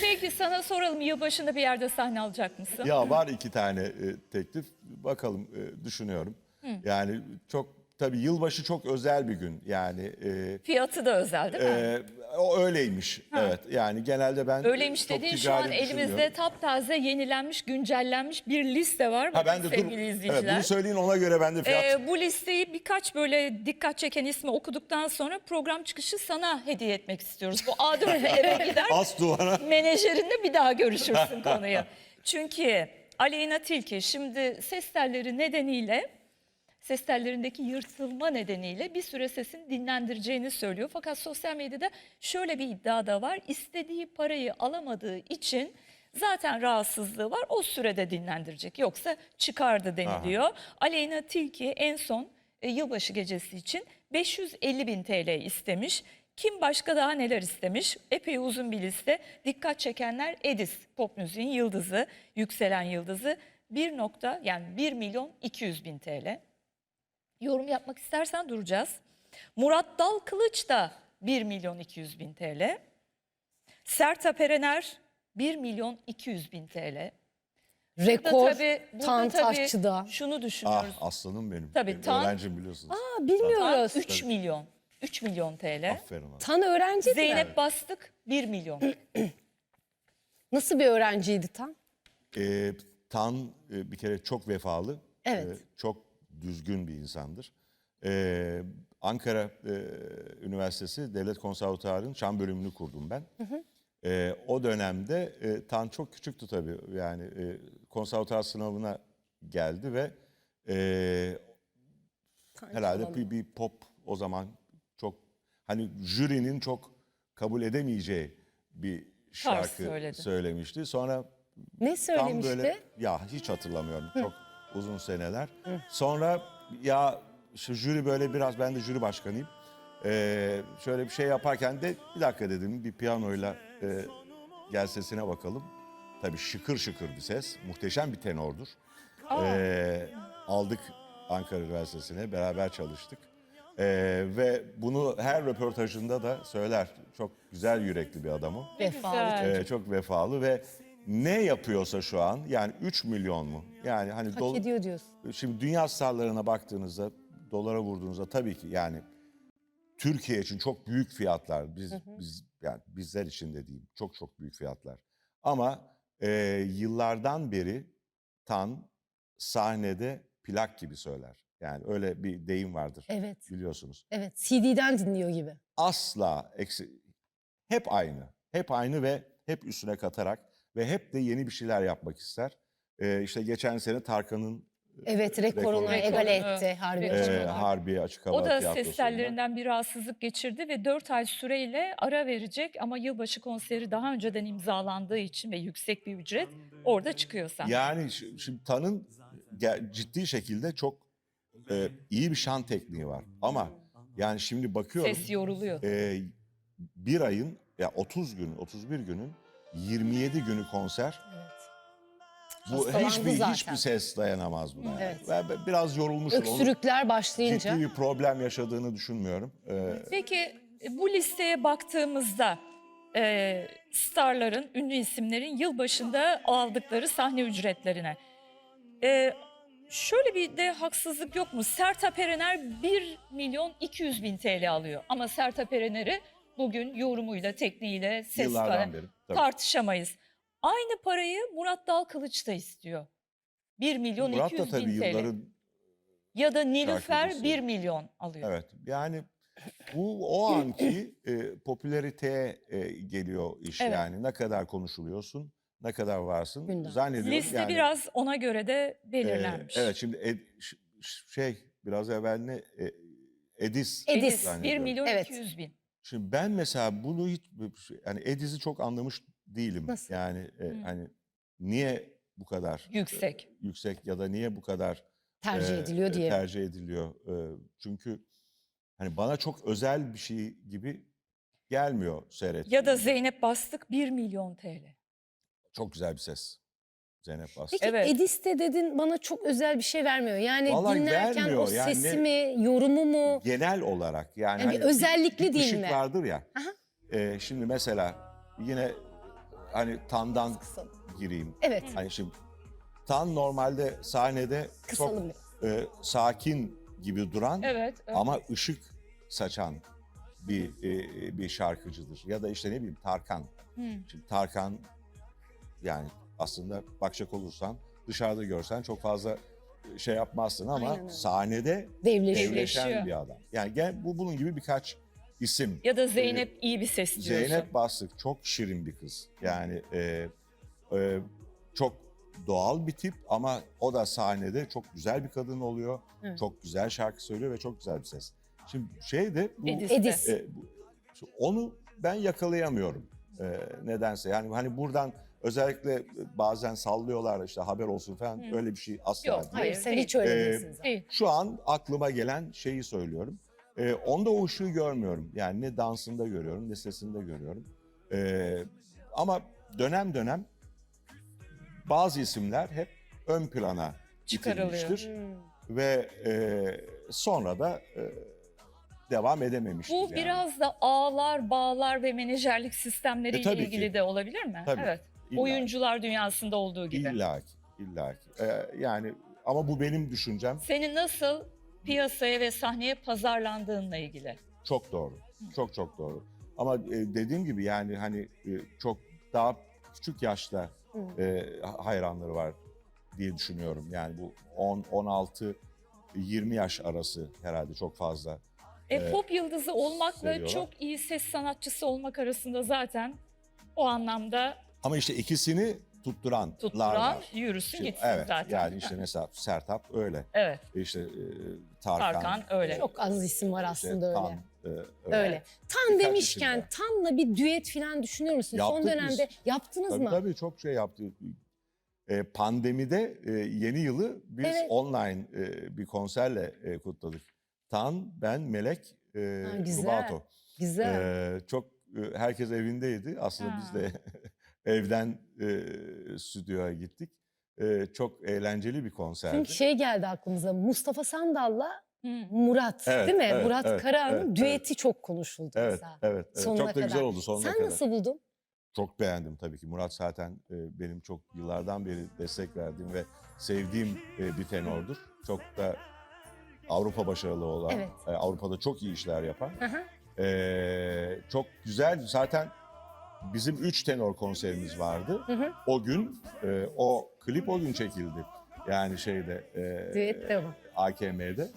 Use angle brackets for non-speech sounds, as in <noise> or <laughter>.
Peki sana soralım yılbaşında bir yerde sahne alacak mısın? Ya var iki tane e, teklif. Bakalım e, düşünüyorum. Yani çok tabii yılbaşı çok özel bir gün. Yani e, Fiyatı da özel değil mi? e, o öyleymiş. Evet. Yani genelde ben Öyleymiş çok dediğin şu an elimizde düşünmüyorum. taptaze yenilenmiş, güncellenmiş bir liste var. Ha ben de dur. sevgili Evet, izleyiciler. bunu söyleyin ona göre ben de fiyat. Ee, bu listeyi birkaç böyle dikkat çeken ismi okuduktan sonra program çıkışı sana hediye etmek istiyoruz. Bu A4 <laughs> eve gider. As duvara. menajerinle bir daha görüşürsün <laughs> konuyu. Çünkü Aleyna Tilki şimdi ses telleri nedeniyle ses tellerindeki yırtılma nedeniyle bir süre sesini dinlendireceğini söylüyor. Fakat sosyal medyada şöyle bir iddia da var. İstediği parayı alamadığı için zaten rahatsızlığı var. O sürede dinlendirecek. Yoksa çıkardı deniliyor. Aleyna Tilki en son e, yılbaşı gecesi için 550 bin TL istemiş. Kim başka daha neler istemiş? Epey uzun bir liste. Dikkat çekenler Edis, pop müziğin yıldızı, yükselen yıldızı. 1 nokta yani 1 milyon 200 bin TL. Yorum yapmak istersen duracağız. Murat Dal Kılıç da 1 milyon 200 bin TL. Sertab Erener 1 milyon 200 bin TL. Burada Rekor tabii- burada Tan tabii Taşçı'da. Şunu Ah düşünüyoruz. aslanım benim. Tabii, Benim tam- Öğrencim biliyorsunuz. Aa, bilmiyoruz. 3 milyon. 3 milyon TL. Aferin ona. Tan öğrenci Zeynep Bastık 1 milyon. <clears throat> Nasıl bir öğrenciydi Tan? Ee, Tan e, bir kere çok vefalı. Evet. e, çok düzgün bir insandır. Ee, Ankara e, Üniversitesi Devlet Konservatuarı'nın şan bölümünü kurdum ben. Ee, o dönemde e, Tan çok küçüktü tabii. Yani e, konservatuar sınavına geldi ve e, herhalde bir, bir pop o zaman çok hani jürinin çok kabul edemeyeceği bir şarkı söyledi. söylemişti. Sonra Ne Tam söylemişti? böyle ya hiç hatırlamıyorum çok uzun seneler. Sonra ya şu jüri böyle biraz ben de jüri başkanıyım. Ee, şöyle bir şey yaparken de bir dakika dedim bir piyanoyla e, gel sesine bakalım. Tabii şıkır şıkır bir ses. Muhteşem bir tenordur. Ee, aldık Ankara Üniversitesi'ne beraber çalıştık. Ee, ve bunu her röportajında da söyler. Çok güzel yürekli bir adam o. Vefalı. Güzel. Ee, çok vefalı ve ne yapıyorsa şu an yani 3 milyon mu? Yani hani Hak ediyor diyorsun. şimdi dünya starlarına baktığınızda dolara vurduğunuzda tabii ki yani Türkiye için çok büyük fiyatlar. Biz biz yani bizler için de değil. Çok çok büyük fiyatlar. Ama e, yıllardan beri Tan sahnede plak gibi söyler. Yani öyle bir deyim vardır. Evet. Biliyorsunuz Evet. CD'den dinliyor gibi. asla eksi hep aynı. Hep aynı ve hep üstüne katarak ve hep de yeni bir şeyler yapmak ister. Ee, işte geçen sene Tarkan'ın Evet rekorunu egale etti Harbi. Rekorunu. e, Evet. Harbiye Açık Hava O da ses tellerinden bir rahatsızlık geçirdi ve 4 ay süreyle ara verecek ama yılbaşı konseri daha önceden imzalandığı için ve yüksek bir ücret orada çıkıyor sen. Yani şimdi Tan'ın ciddi şekilde çok e, iyi bir şan tekniği var. Ama yani şimdi bakıyorum Ses yoruluyor. e, bir ayın ya 30 gün 31 günün 27 günü konser. Evet. Bu Hastalandı hiçbir zaten. hiçbir ses dayanamaz buna. Evet. Ben ben biraz yorulmuşum. Onun Öksürükler başlayınca. ciddi bir problem yaşadığını düşünmüyorum. Ee, Peki e, bu listeye baktığımızda e, starların, ünlü isimlerin yılbaşında aldıkları sahne ücretlerine. E, şöyle bir de haksızlık yok mu? Sertab Erener 1 milyon 200 bin TL alıyor. Ama Sertab Erener'i bugün yorumuyla, tekniğiyle, ses yıllardan beri. Tabii. tartışamayız. Aynı parayı Murat Dalkılıç da istiyor. 1 milyon Murat 200 da tabii bin TL. yılların Ya da Nilüfer şarkıcısı. 1 milyon alıyor. evet yani bu o anki e, popülariteye e, geliyor iş Evet. yani ne kadar konuşuluyorsun ne kadar varsın Gündem. zannediyorum Liste yani, biraz ona göre de e, belirlenmiş. evet şimdi Ed- ş- ş- şey biraz evvel ne e, Edis, Edis. 1 zannediyorum. milyon Evet. 200 bin. Şimdi ben mesela bunu hiç yani Edis'i çok anlamış değilim. Nasıl? Yani e, hani niye bu kadar Yüksek. yüksek ya da niye bu kadar tercih e, ediliyor e, diye. Tercih ediliyor. E, çünkü hani bana çok özel bir şey gibi gelmiyor seyret. Ya da Zeynep Bastık 1 milyon TL. Çok güzel bir ses. Zeynep Bastık. Peki Evet. Edis'te dedin bana çok özel bir şey vermiyor. Yani Vallahi dinlerken vermiyor. o Yani sesi mi, yorumu mu? Genel olarak yani, Yani bir hani özellikli bir değil ışık mi? vardır ya. Aha. E, şimdi mesela yine hani Tan'dan Kısalım. gireyim. Evet. Hani şimdi Tan normalde sahnede Kısalım çok e, sakin gibi duran Evet. evet. ama ışık saçan bir e, bir şarkıcıdır. Ya da işte ne bileyim Tarkan. Hı. Şimdi Tarkan yani aslında bakacak olursan dışarıda görsen çok fazla şey yapmazsın ama Aynen öyle. sahnede Devleşiyor. Devleşen bir adam. Yani gel, bu bunun gibi birkaç isim. Ya da Zeynep iyi bir ses diyorsun. Ee, Zeynep Bastık çok şirin bir kız. Yani e, e, çok doğal bir tip ama o da sahnede çok güzel bir kadın oluyor. Evet. Çok güzel şarkı söylüyor ve çok güzel bir ses. Şimdi şey de bu, Edis. Edis. e, bu- onu ben yakalayamıyorum e, nedense. Yani hani buradan özellikle bazen sallıyorlar işte haber olsun falan Hı. öyle bir şey asla Yok, değil. Hayır sen hiç öyle Ee, değilsin zaten. Değil. Şu an aklıma gelen şeyi söylüyorum. Ee, onda o ışığı görmüyorum. Yani ne dansında görüyorum ne sesinde görüyorum. Ee, ama dönem dönem bazı isimler hep ön plana Çıkarılıyor. itirilmiştir. Hmm. Ve e, sonra da e, devam edememiştir. Bu yani. biraz da ağlar, bağlar ve menajerlik E, sistemleriyle tabii ilgili ki. de olabilir mi? Tabii. Evet. İlla- Oyuncular dünyasında olduğu gibi. İlla ki, illa ki. Ee, yani ama bu benim düşüncem. Senin nasıl piyasaya ve sahneye pazarlandığınla ilgili. Çok doğru. Çok çok doğru. Ama e, dediğim gibi yani hani e, çok daha küçük yaşta e, hayranları var diye düşünüyorum. Yani bu 10 16 20 yaş arası herhalde çok fazla. E, Ee, pop yıldızı olmakla seviyorlar. çok iyi ses sanatçısı olmak arasında zaten o anlamda Ama işte ikisini tutturanlar tutturan var. yürüsün Şimdi, gitsin evet, zaten. Yani işte mesela Sertap öyle. Evet, İşte e, Tarkan, Tarkan öyle. Çok az isim var işte aslında Tan, öyle. e, öyle. Öyle. Tan Birkaç demişken Tan'la bir düet falan düşünüyor musun? Son Yaptık dönemde yaptınız Tabii mı? tabii çok şey yaptı. E, pandemide e, yeni yılı biz Evet. online e, bir konserle e, kutladık. Tan, ben, Melek, e, Ha, güzel. Rubato. Güzel. E, çok e, herkes evindeydi. Aslında Ha. biz de <laughs> evden e, stüdyoya gittik. E, çok eğlenceli bir konserdi. Çünkü şey geldi aklımıza Mustafa Sandal'la. Murat Evet, değil mi? evet, Murat evet, Karahan'ın evet, düeti çok konuşuldu evet, mesela. evet, evet. Sonuna Çok da güzel kadar. oldu sonuna Sen kadar. nasıl buldun? Çok beğendim tabii ki. Murat zaten e, benim çok yıllardan beri destek verdiğim ve sevdiğim e, bir tenordur. Çok da Avrupa başarılı olan, Evet. e, Avrupa'da çok iyi işler yapan. E, çok güzel. Zaten bizim üç tenor konserimiz vardı. Hı hı. O gün, e, o klip o gün çekildi. Yani şeyde, e, Düet de bu. AKM'de.